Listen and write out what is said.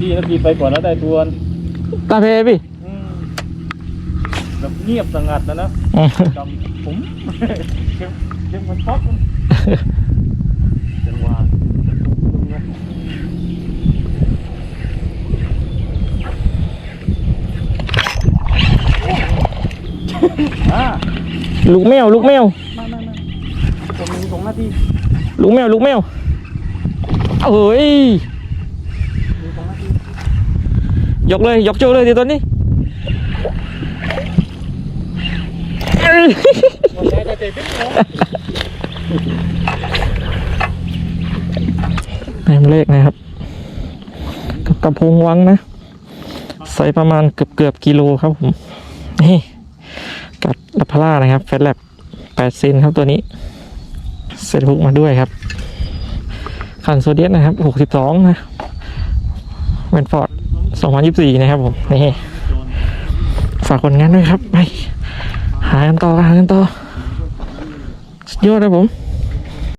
พี่นาทีไปก่อนแล้วได้ทวนตาเพพี่อืมแบบเงียบสงัดนะนะอืมจำผมเก็บเก็บมันช็อกจังหวะอ่าลูกแมว ลูกแมว มามามาผมมีสองนาทีลูกแมว ลูกแมวเอ้ยมีสองนาที ยกเลย ยกโจเลยดี๋ยวตอนนี้แล้วจะเตะปิ๊บเนาะแหมเลขนะครับ กับกระพงวังนะ ใส่ประมาณเกือบเกือบกิโลครับผม นี่ กัดลับพล่านะครับ แฟตแลบแปดเซนครับตัวนี้ เซตฮุกมาด้วยครับขันโซเดียสนะครับหกสิบสองนะเวนฟอร์ด สองพันยี่สิบสี่นะครับผมนี่ฝากคนงานด้วยครับ ไป หากันต่อหากันต่อสุดยอดนะผม